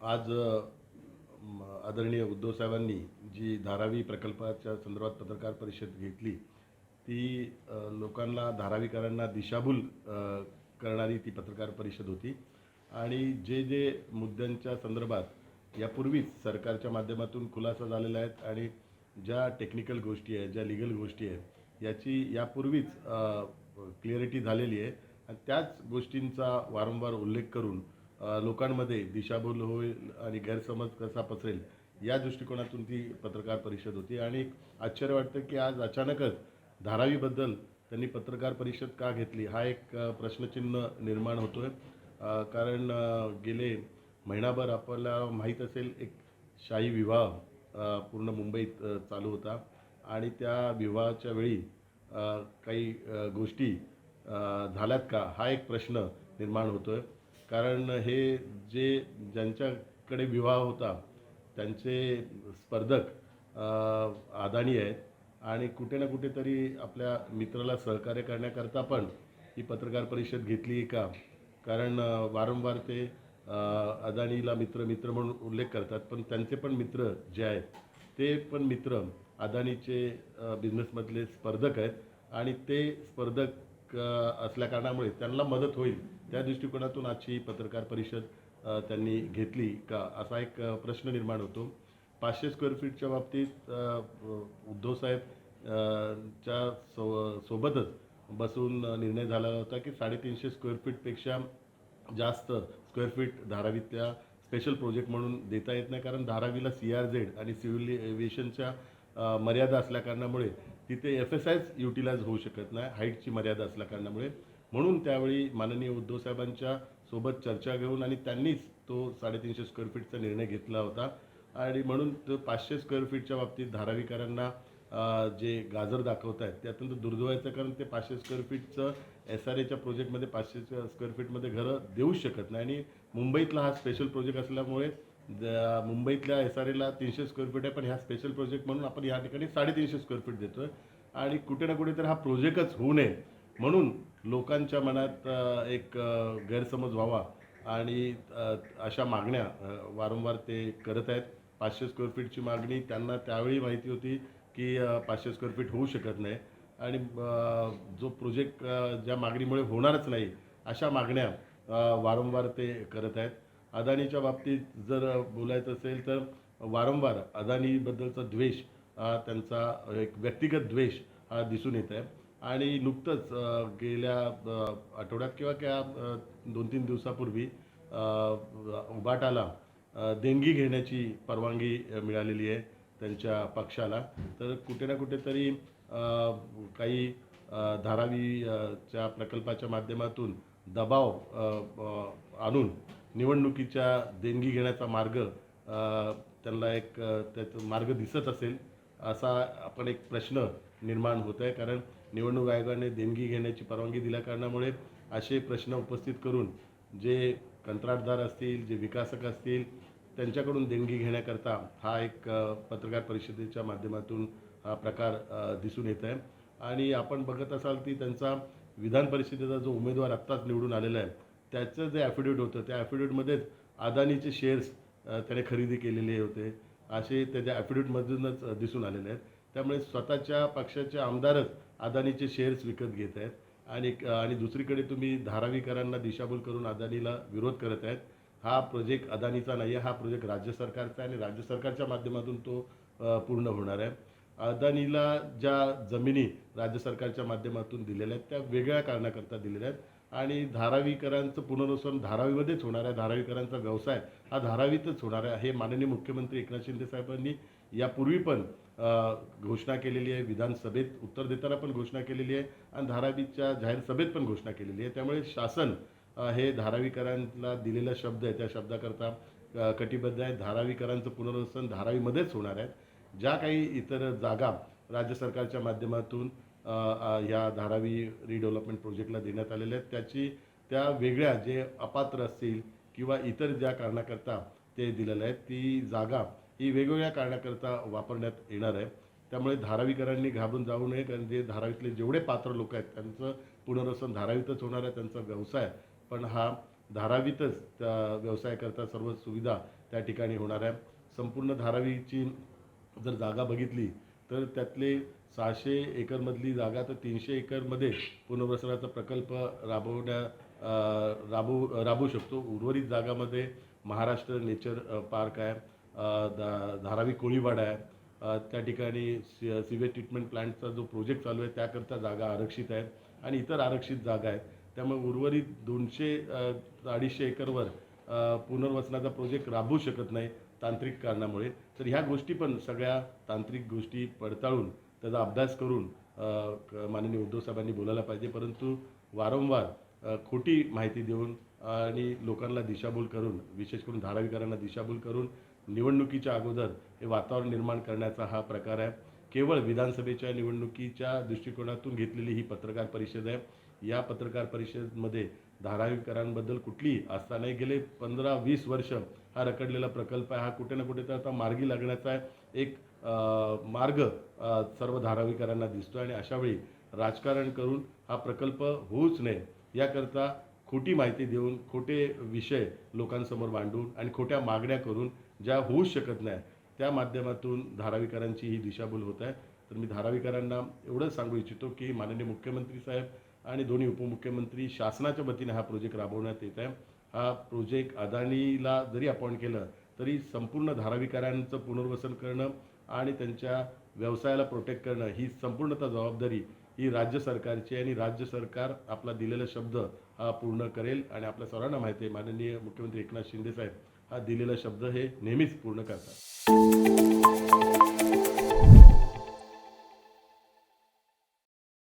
आज आदरणीय उद्धव साहेबांनी जी धारावी प्रकल्पाच्या संदर्भात पत्रकार परिषद घेतली ती लोकांना धारावीकरांना दिशाभूल करणारी ती पत्रकार परिषद होती. आणि जे जे मुद्द्यांच्या संदर्भात यापूर्वीच सरकारच्या माध्यमातून खुलासा झालेला आहेत आणि ज्या टेक्निकल गोष्टी आहेत ज्या लिगल गोष्टी आहेत याची यापूर्वीच क्लिअरिटी झालेली आहे. आणि त्याच गोष्टींचा वारंवार उल्लेख करून लोकांमध्ये दिशाभूल होईल आणि गैरसमज कसा पसरेल या दृष्टिकोनातून ती पत्रकार परिषद होती. आणि आश्चर्य वाटतं की आज अचानकच धारावीबद्दल त्यांनी पत्रकार परिषद का घेतली? हा एक प्रश्नचिन्ह निर्माण होतो आहे कारण गेले महिनाभर आपल्याला माहीत असेल एक शाही विवाह पूर्ण मुंबईत चालू होता. आणि त्या विवाहाच्या वेळी काही गोष्टी झाल्यात का? हा एक प्रश्न निर्माण होतो आहे कारण हे जे ज्यांच्याकडे विवाह होता त्यांचे स्पर्धक आदानी आहेत. आणि कुठे ना कुठेतरी आपल्या मित्राला सहकार्य करण्याकरता पण ही पत्रकार परिषद घेतली का? कारण वारंवार ते अदानीला मित्र मित्र म्हणून उल्लेख करतात. पण त्यांचे पण मित्र जे आहेत ते पण मित्र अदानीचे बिझनेसमधले स्पर्धक आहेत. आणि ते स्पर्धक असल्याकारणामुळे असल्या कारणामुळे त्यांना मदत होईल. त्या दृष्टिकोनातून आजची पत्रकार परिषद त्यांनी घेतली का असा एक प्रश्न निर्माण होतो. पाचशे स्क्वेअर फीटच्या बाबतीत उद्धवसाहेब उद्धव साहेब च्या सो सोबतच बसून निर्णय झाला होता की साडेतीनशे स्क्वेअर फीटपेक्षा जास्त स्क्वेअर फीट धारावीतल्या स्पेशल प्रोजेक्ट म्हणून देता येत नाही. कारण धारावीला सी आर झेड आणि सिव्हिल एव्हिएशनच्या मर्यादा असल्याकारणामुळे तिथे एफ एस आयच युटिलाइज होऊ शकत नाही. हाईटची मर्यादा असल्याकारणामुळे म्हणून त्यावेळी माननीय उद्धव साहेबांच्या सोबत चर्चा घेऊन आणि त्यांनीच तो साडेतीनशे स्क्वेअर फीटचा निर्णय घेतला होता. आणि म्हणून तो पाचशे स्क्वेअर फीटच्या बाबतीत धारावीकरांना जे गाजर दाखवत आहेत ते अत्यंत दुर्दैव कारण ते पाचशे स्क्वेअर फीटचं एस आर एच्या प्रोजेक्टमध्ये पाचशे स्क्वेअर फीटमध्ये घरं देऊच शकत नाही. आणि मुंबईतला हा स्पेशल प्रोजेक्ट असल्यामुळे मुंबईतल्या एस आर एला तीनशे स्क्वेअर फीट आहे पण ह्या स्पेशल प्रोजेक्ट म्हणून आपण या ठिकाणी साडेतीनशे स्क्वेअर फीट देतो आहे आणि कुठे ना कुठे तर हा प्रोजेक्टच होऊ नये. म्हणून लोकांच्या मनात एक गैरसमज व्हावा आणि अशा मागण्या वारंवार ते करत आहेत. पाचशे स्क्वेअर फीटची मागणी त्यांना त्यावेळी माहिती होती की पाचशे स्क्वेअर फीट होऊ शकत नाही. आणि जो प्रोजेक्ट ज्या मागणीमुळे होणारच नाही अशा मागण्या वारंवार ते करत आहेत. अदानीच्या बाबतीत जर बोलायचं असेल तर वारंवार अदानीबद्दलचा द्वेष त्यांचा एक व्यक्तिगत द्वेष हा दिसून येत आहे. आणि नुकतंच गेल्या आठवड्यात किंवा क्या दोन तीन दिवसापूर्वी उबाटाला देणगी घेण्याची परवानगी मिळालेली आहे त्यांच्या पक्षाला. तर कुठे ना कुठेतरी काही धारावीच्या प्रकल्पाच्या माध्यमातून दबाव आणून निवडणुकीच्या देणगी घेण्याचा मार्ग त्यांना एक अ, त्याचा मार्ग दिसत असेल असा आपण एक प्रश्न निर्माण होत आहे कारण निवडणूक आयोगाने देणगी घेण्याची परवानगी दिल्या कारणामुळे असे प्रश्न उपस्थित करून जे कंत्राटदार असतील जे विकासक असतील त्यांच्याकडून देणगी घेण्याकरता हा एक पत्रकार परिषदेच्या माध्यमातून हा प्रकार दिसून येत आहे आणि आपण बघत असाल की त्यांचा विधान परिषदेचा जो उमेदवार आत्ताच निवडून आलेला आहे त्याचं जे ॲफिडेविट होतं त्या ॲफिडेविटमध्येच अदानीचे शेअर्स त्याने खरेदी केलेले होते. असे त्याच्या ॲफिडेविटमधूनच दिसून आलेले आहेत. त्यामुळे स्वतःच्या पक्षाचे आमदारच अदानीचे शेअर्स विकत घेत आहेत. आणि आणि दुसरीकडे तुम्ही धारावीकरांना दिशाभूल करून अदानीला विरोध करत आहेत. हा प्रोजेक्ट अदानीचा नाही आहे हा प्रोजेक्ट राज्य सरकारचा आहे आणि राज्य सरकारच्या माध्यमातून तो पूर्ण होणार आहे. अदानीला ज्या जमिनी राज्य सरकारच्या माध्यमातून दिलेल्या आहेत त्या वेगळ्या कारणाकरता दिलेल्या आहेत. आणि धारावीकरांचं पुनर्वसन धारावीमध्येच होणार आहे. धारावीकरांचा व्यवसाय हा धारावीतच होणार आहे. हे माननीय मुख्यमंत्री एकनाथ शिंदे साहेबांनी यापूर्वी पण घोषणा केलेली आहे. विधानसभेत उत्तर देताना पण घोषणा केलेली आहे आणि धारावीच्या जाहीर सभेत पण घोषणा केलेली आहे. त्यामुळे शासन हे धारावीकरांना दिलेला शब्द आहे. त्या शब्दाकरता कटिबद्ध आहे. धारावीकरांचं पुनर्वसन धारावीमध्येच होणार आहे. ज्या काही इतर जागा राज्य सरकारच्या माध्यमातून ह्या धारावी रिडेव्हलपमेंट प्रोजेक्टला देण्यात आलेल्या आहेत. त्याची त्या वेगळ्या जे अपात्र असतील किंवा इतर ज्या कारणाकरता ते दिलेलं आहे ती जागा ही वेगवेगळ्या कारणाकरता वापरण्यात येणार आहे. त्यामुळे धारावीकरांनी घाबरून जाऊ नये कारण जे धारावीतले जेवढे पात्र लोक आहेत त्यांचं पुनर्वसन धारावीतच होणार आहे त्यांचा व्यवसाय. पण हा धारावीतच त्या व्यवसायाकरता सर्व सुविधा त्या ठिकाणी होणार आहे. संपूर्ण धारावीची जर जागा बघितली तर त्यातले सहाशे एकरमधली जागा तर तीनशे एकरमध्ये पुनर्वसनाचा प्रकल्प राबवण्या राबवू राबवू शकतो. उर्वरित जागामध्ये महाराष्ट्र नेचर पार्क आहे धा धारावी कोळीवाडा आहे त्या ठिकाणी सि सिवेज ट्रीटमेंट प्लांटचा जो प्रोजेक्ट चालू आहे त्याकरता जागा आरक्षित आहे आणि इतर आरक्षित जागा आहेत. त्यामुळे उर्वरित दोनशे अडीचशे एकरवर पुनर्वसनाचा प्रोजेक्ट राबवू शकत नाही तांत्रिक कारणामुळे. तर ह्या गोष्टी पण सगळ्या तांत्रिक गोष्टी पडताळून त्याचा अभ्यास करून क- माननीय उद्धव साहेबांनी बोलायला पाहिजे. परंतु वारंवार खोटी माहिती देऊन आणि लोकांना दिशाभूल करून विशेष करून धारावीकरांना दिशाभूल करून निवडणुकीच्या अगोदर हे वातावरण निर्माण करण्याचा हा प्रकार आहे. केवळ विधानसभेच्या निवडणुकीच्या दृष्टिकोनातून घेतलेली ही पत्रकार परिषद आहे. या पत्रकार परिषदेमध्ये धारावीकरांबद्दल कुठलीही आस्था नाही. गेले पंधरा वीस वर्ष हा रखडलेला प्रकल्प आहे. हा कुठे ना कुठे तर आता मार्गी लागण्याचा एक मार्ग सर्व धारावीकरांना दिसतो आणि अशावेळी राजकारण करून हा प्रकल्प होऊच नये याकरता खोटी माहिती देऊन खोटे विषय लोकांसमोर मांडून आणि खोट्या मागण्या करून ज्या होऊच शकत नाही त्या माध्यमातून धारावीकरांची ही दिशाभूल होत आहे. तर मी धारावीकरांना एवढंच सांगू इच्छितो की माननीय मुख्यमंत्री साहेब आणि दोन्ही उपमुख्यमंत्री शासनाच्या वतीने हा प्रोजेक्ट राबवण्यात येत आहे. हा प्रोजेक्ट अदानीला जरी अपॉइंट केलं तरी संपूर्ण धारावीकरांचं पुनर्वसन करणं आणि त्यांच्या व्यवसायाला प्रोटेक्ट करणं ही संपूर्णतः जबाबदारी ही राज्य सरकारची आणि राज्य सरकार आपला दिलेला शब्द हा पूर्ण करेल आणि आपल्या सर्वांना माहिती आहे. माननीय मुख्यमंत्री एकनाथ शिंदे साहेब हा दिलेला शब्द हे नेहमीच पूर्ण करतात.